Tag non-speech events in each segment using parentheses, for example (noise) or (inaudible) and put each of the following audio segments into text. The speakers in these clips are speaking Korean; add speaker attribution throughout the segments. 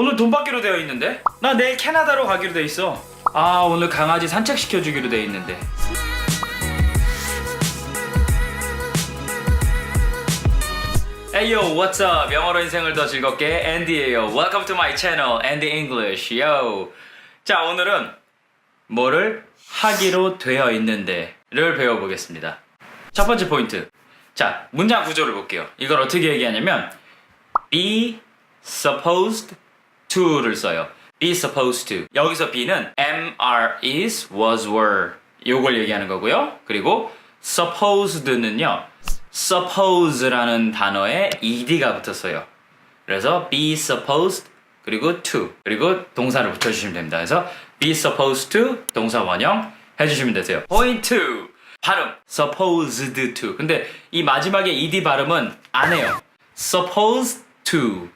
Speaker 1: 오늘 돈 받기로 되어 있는데? 나 내일 캐나다로 가기로 돼 있어. 아 오늘 강아지 산책시켜 주기로 돼 있는데. Yo, what's up? 영어로 인생을 더 즐겁게 앤디예요. Welcome to my channel, Andy English. Yo. 자 오늘은 뭐를 하기로 되어 있는데를 배워보겠습니다. 첫 번째 포인트. 자 문장 구조를 볼게요. 이걸 어떻게 얘기하냐면 be supposed to를 써요. be supposed to. 여기서 be는 am, are, is, was, were 요걸 얘기하는 거고요. 그리고 supposed는요. suppose라는 단어에 ed가 붙었어요. 그래서 be supposed 그리고 to 그리고 동사를 붙여주시면 됩니다. 그래서 be supposed to 동사 원형 해주시면 되세요. 포인트 발음 supposed to 근데 이 마지막에 ed 발음은 안 해요. supposed to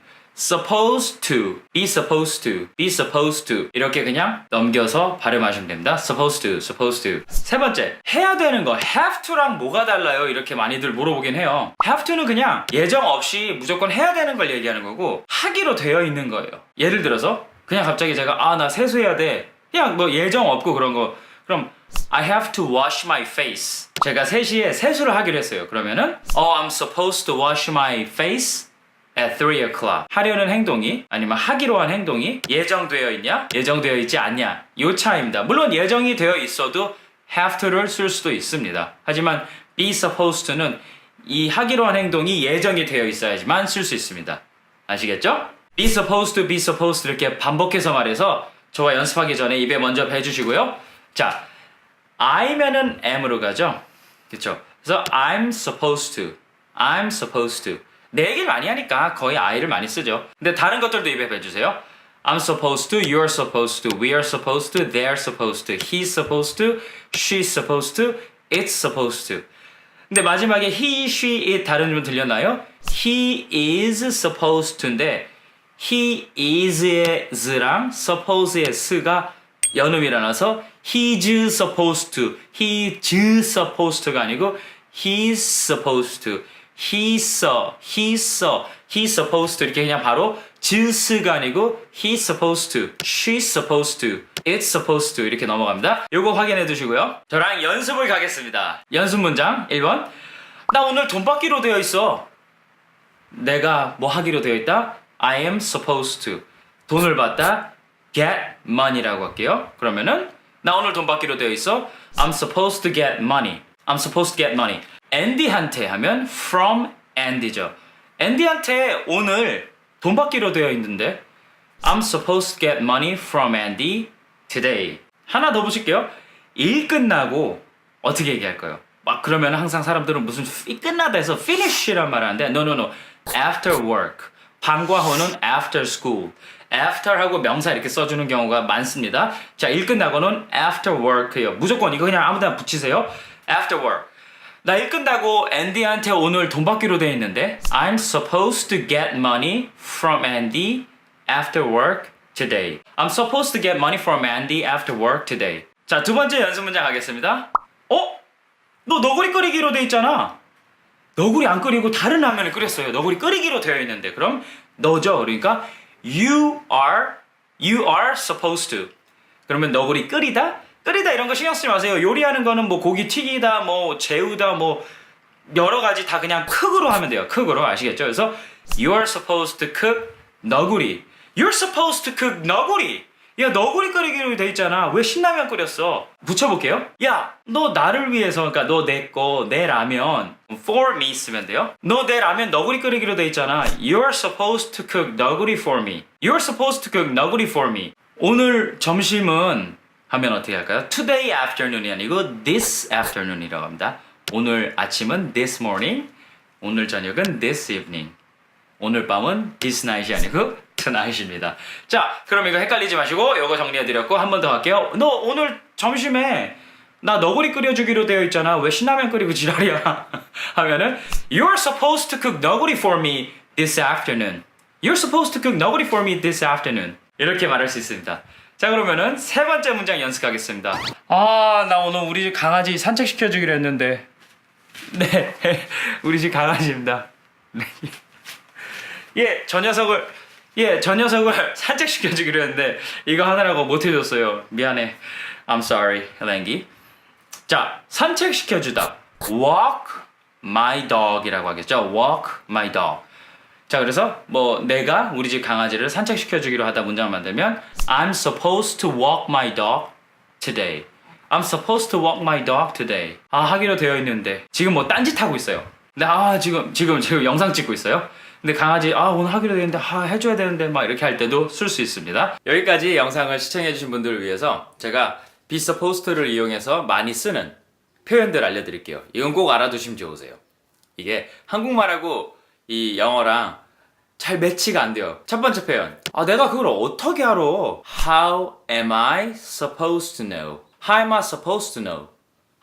Speaker 1: supposed to be supposed to be supposed to 이렇게 그냥 넘겨서 발음하시면 됩니다. supposed to supposed to 세 번째 해야 되는 거 have to랑 뭐가 달라요? 이렇게 많이들 물어보긴 해요. have to는 그냥 예정 없이 무조건 해야 되는 걸 얘기하는 거고 하기로 되어 있는 거예요. 예를 들어서 그냥 갑자기 제가 아 나 세수해야 돼 그냥 뭐 예정 없고 그런 거 그럼 I have to wash my face. 제가 3시에 세수를 하기로 했어요. 그러면은 Oh, I'm supposed to wash my face at 3 o'clock. 하려는 행동이 아니면 하기로 한 행동이 예정되어 있냐? 예정되어 있지 않냐? 요 차이입니다. 물론 예정이 되어 있어도 have to를 쓸 수도 있습니다. 하지만 be supposed to는 이 하기로 한 행동이 예정이 되어 있어야지만 쓸 수 있습니다. 아시겠죠? be supposed to, be supposed 이렇게 반복해서 말해서 저와 연습하기 전에 입에 먼저 배주시고요. 자, I면은 am으로 가죠. 그쵸? 그래서 I'm supposed to, I'm supposed to. 내 얘기를 많이 하니까 거의 I를 많이 쓰죠. 근데 다른 것들도 입에 배주세요. I'm supposed to, you're supposed to, we are supposed to, they're supposed to, he's supposed to, she's supposed to, it's supposed to. 근데 마지막에 he, she, it 다른 점 들렸나요? He is supposed to인데 he is의 s랑 suppose의 s가 연음이 일어나서 he's supposed to, he's supposed to가 아니고 he's supposed to, he saw, he saw, he's supposed to 이렇게 그냥 바로 jus가 아니고 he's supposed to, she's supposed to, it's supposed to 이렇게 넘어갑니다. 요거 확인해 두시고요. 저랑 연습을 가겠습니다. 연습 문장 1번 나 오늘 돈 받기로 되어 있어. 내가 뭐 하기로 되어 있다? I am supposed to. 돈을 받다. get money라고 할게요. 그러면은 나 오늘 돈 받기로 되어 있어. I'm supposed to get money. I'm supposed to get money. 앤디한테 하면 from 앤디죠. 앤디한테 오늘 돈 받기로 되어 있는데 I'm supposed to get money from Andy today. 하나 더 보실게요. 일 끝나고 어떻게 얘기할까요? 막 그러면 항상 사람들은 무슨 이 끝나다 해서 finish란 말 하는데 no no no after work 방과 후는 after school after 하고 명사 이렇게 써주는 경우가 많습니다 자 일 끝나고는 after work요 무조건 이거 그냥 아무데나 붙이세요 after work 나 일 끝나고 앤디한테 오늘 돈 받기로 돼 있는데 I'm supposed to get money from Andy after work today I'm supposed to get money from Andy after work today 자 두 번째 연습 문장 가겠습니다 어? 너 너구리 끓이기로 돼 있잖아. 너구리 안 끓이고 다른 라면을 끓였어요. 너구리 끓이기로 되어 있는데 그럼 너죠. 그러니까 you are you are supposed to. 그러면 너구리 끓이다? 끓이다 이런 거 신경 쓰지 마세요. 요리하는 거는 뭐 고기 튀기다, 뭐 재우다, 뭐 여러 가지 다 그냥 쿡으로 하면 돼요. 쿡으로 아시겠죠? 그래서 you are supposed to cook 너구리. You're supposed to cook 너구리. 야 너구리 끓이기로 돼 있잖아 왜 신라면 끓였어 붙여볼게요 야 너 나를 위해서 그러니까 너 내 거 내 라면 for me 쓰면 돼요 너 내 라면 너구리 끓이기로 돼 있잖아 You're supposed to cook 너구리 for me You're supposed to cook 너구리 for me 오늘 점심은 하면 어떻게 할까요? Today afternoon이 아니고 this afternoon이라고 합니다 오늘 아침은 this morning 오늘 저녁은 this evening 오늘 밤은 this night이 아니고 tonight입니다. 자, 그럼 이거 헷갈리지 마시고 이거 정리해드렸고 한 번 더 할게요. 너 오늘 점심에 나 너구리 끓여주기로 되어 있잖아. 왜 신라면 끓이고 지랄이야? 하면은 You're supposed to cook 너구리 for me this afternoon. You're supposed to cook 너구리 for me this afternoon. 이렇게 말할 수 있습니다. 자 그러면은 세 번째 문장 연습하겠습니다. 아, 나 오늘 우리 집 강아지 산책 시켜주기로 했는데. 네, (laughs) 우리 집 강아지입니다. 네. 예, 저 녀석을 예, 저 녀석을 (laughs) 산책 시켜주기로 했는데 이거 하느라고 못 해줬어요. 미안해. I'm sorry, 랭기. 자, 산책 시켜주다. Walk my dog이라고 하겠죠. Walk my dog. 자, 그래서 뭐 내가 우리 집 강아지를 산책시켜 주기로 하다 문장을 만들면 I'm supposed to walk my dog today. I'm supposed to walk my dog today. 아, 하기로 되어 있는데 지금 뭐 딴짓 하고 있어요. 근데 아, 지금 지금 지금 영상 찍고 있어요. 근데 강아지 아 오늘 하기로 되는데 아 해줘야 되는데 막 이렇게 할 때도 쓸 수 있습니다. 여기까지 영상을 시청해주신 분들을 위해서 제가 be supposed를 이용해서 많이 쓰는 표현들 알려드릴게요. 이건 꼭 알아두시면 좋으세요. 이게 한국말하고 이 영어랑 잘 매치가 안 돼요. 첫 번째 표현. 아, 내가 그걸 어떻게 알아? How am I supposed to know? How am I supposed to know?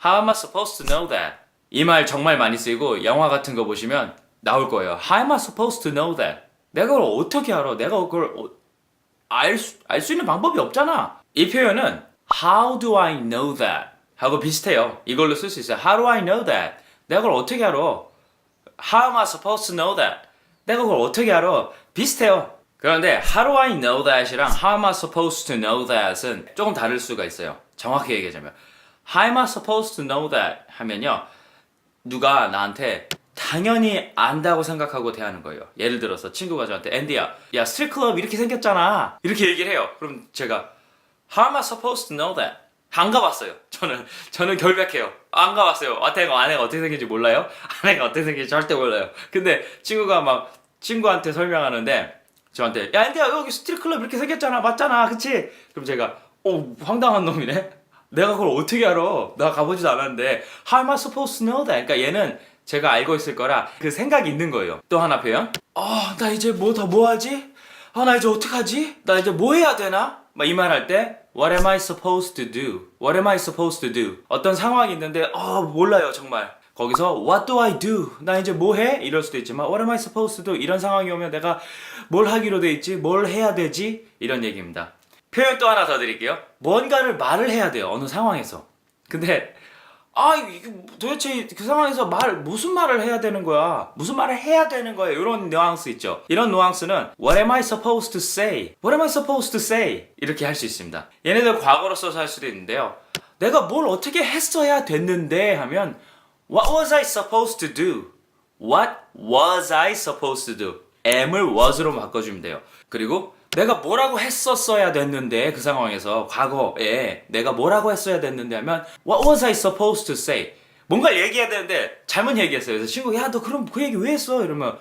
Speaker 1: How am I supposed to know that? 이 말 정말 많이 쓰이고 영화 같은 거 보시면 나올 거예요. How am I supposed to know that? 내가 그걸 어떻게 알아? 내가 그걸 어, 알 수, 알 수 있는 방법이 없잖아. 이 표현은 How do I know that? 하고 비슷해요. 이걸로 쓸 수 있어요. How do I know that? 내가 그걸 어떻게 알아? How am I supposed to know that? 내가 그걸 어떻게 알아? 비슷해요. 그런데 How do I know that이랑 How am I supposed to know that은 조금 다를 수가 있어요. 정확히 얘기하자면 How am I supposed to know that? 하면요. 누가 나한테 당연히 안다고 생각하고 대하는 거예요. 예를 들어서 친구가 저한테 앤디야, 야 스트릿 클럽 이렇게 생겼잖아. 이렇게 얘기를 해요. 그럼 제가 How am I supposed to know that? 안 가봤어요. 저는 저는 결백해요. 안 가봤어요. 아내가 아내가 어떻게 생긴지 몰라요. 아내가 어떻게 생긴지 절대 몰라요. 근데 친구가 막 친구한테 설명하는데 저한테 야 앤디야 여기 스트릿 클럽 이렇게 생겼잖아. 맞잖아. 그치? 그럼 제가 어 황당한 놈이네. 내가 그걸 어떻게 알아? 나 가보지도 않았는데 How am I supposed to know that? 그러니까 얘는 제가 알고 있을 거라 그 생각이 있는 거예요. 또 하나 표현. 아, 나 이제 뭐 더 뭐 하지? 아, 나 이제 어떡하지? 나 이제 뭐 해야 되나? 막 이 말 할 때 What am I supposed to do? What am I supposed to do? 어떤 상황이 있는데 아, 몰라요, 정말. 거기서 What do I do? 나 이제 뭐 해? 이럴 수도 있지만 What am I supposed to do? 이런 상황이 오면 내가 뭘 하기로 돼 있지? 뭘 해야 되지? 이런 얘기입니다. 표현 또 하나 더 드릴게요. 뭔가를 말을 해야 돼요. 어느 상황에서. 근데 아 이게 도대체 그 상황에서 말 무슨 말을 해야 되는 거야? 무슨 말을 해야 되는 거야? 이런 뉘앙스 있죠. 이런 뉘앙스는 What am I supposed to say? What am I supposed to say? 이렇게 할 수 있습니다. 얘네들 과거로 써서 할 수도 있는데요. 내가 뭘 어떻게 했어야 됐는데 하면 What was I supposed to do? What was I supposed to do? am을 was로 바꿔주면 돼요. 그리고 내가 뭐라고 했었어야 됐는데 그 상황에서 과거에 내가 뭐라고 했어야 됐는데 하면 What was I supposed to say? 뭔가를 얘기해야 되는데 잘못 얘기했어요. 그래서 친구가 야너 그럼 그 얘기 왜 했어? 이러면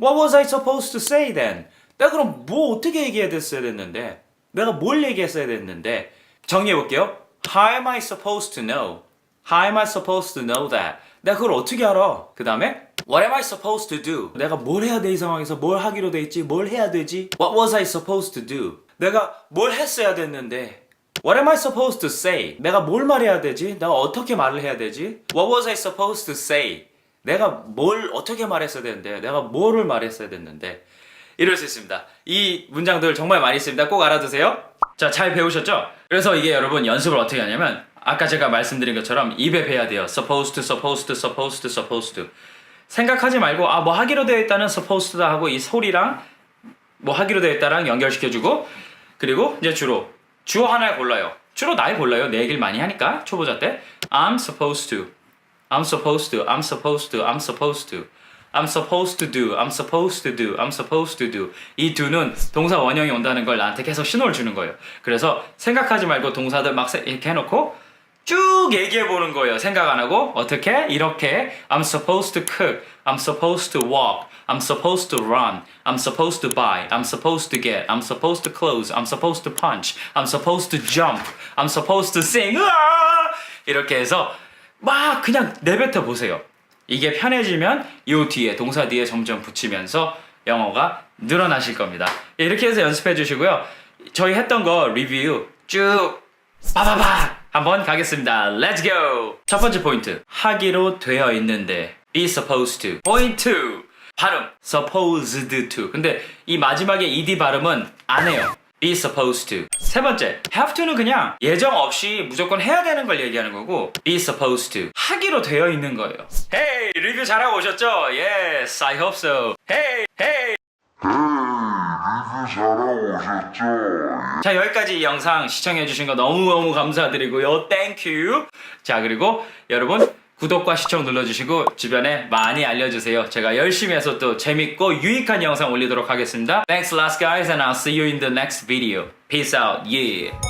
Speaker 1: What was I supposed to say then? 내가 그럼 뭐 어떻게 얘기해야 됐어야 됐는데 내가 뭘 얘기했어야 됐는데 정리해 볼게요. How am I supposed to know? How am I supposed to know that? 내가 그걸 어떻게 알아? 그 다음에 What am I supposed to do? 내가 뭘 해야 돼 이 상황에서 뭘 하기로 돼 있지? 뭘 해야 되지? What was I supposed to do? 내가 뭘 했어야 됐는데 What am I supposed to say? 내가 뭘 말해야 되지? 내가 어떻게 말을 해야 되지? What was I supposed to say? 내가 뭘 어떻게 말했어야 되는데 내가 뭐를 말했어야 됐는데 이럴 수 있습니다. 이 문장들 정말 많이 씁니다. 꼭 알아두세요. 자, 잘 배우셨죠? 그래서 이게 여러분 연습을 어떻게 하냐면 아까 제가 말씀드린 것처럼 입에 배야 돼요. supposed to, supposed to, supposed to, supposed to. 생각하지 말고 아 뭐 하기로 되어 있다는 supposed다 하고 이 소리랑 뭐 하기로 되어 있다랑 연결시켜주고 그리고 이제 주로 주어 하나 골라요. 주로 날 골라요. 내 얘기를 많이 하니까 초보자 때 I'm supposed to, I'm supposed to, I'm supposed to, I'm supposed to. I'm supposed to do, I'm supposed to do, I'm supposed to do. 이 do는 동사 원형이 온다는 걸 나한테 계속 신호를 주는 거예요. 그래서 생각하지 말고 동사들 막 세- 이렇게 해놓고 쭉 얘기해 보는 거예요. 생각 안 하고 어떻게 이렇게 I'm supposed to cook, I'm supposed to walk, I'm supposed to run, I'm supposed to buy, I'm supposed to get, I'm supposed to close, I'm supposed to punch, I'm supposed to jump, I'm supposed to sing. 이렇게 해서 막 그냥 내뱉어 보세요. 이게 편해지면 이 뒤에 동사 뒤에 점점 붙이면서 영어가 늘어나실 겁니다. 이렇게 해서 연습해 주시고요. 저희 했던 거 리뷰 쭉 빠바바 한번 가겠습니다. Let's go. 첫 번째 포인트 하기로 되어 있는데 be supposed to. 포인트 발음 supposed to. 근데 이 마지막에 ed 발음은 안 해요. be supposed to. 세 번째 have to는 그냥 예정 없이 무조건 해야 되는 걸 얘기하는 거고 be supposed to 하기로 되어 있는 거예요. Hey 리뷰 잘하고 오셨죠? Yes, I hope so. Hey, hey.
Speaker 2: 잘하고 오셨죠?
Speaker 1: 자 여기까지 이 영상 시청해주신 거 너무너무 감사드리고요. 땡큐 자 그리고 여러분 구독과 시청 눌러주시고 주변에 많이 알려주세요. 제가 열심히 해서 또 재밌고 유익한 영상 올리도록 하겠습니다. Thanks lot guys and I'll see you in the next video. Peace out. Yeah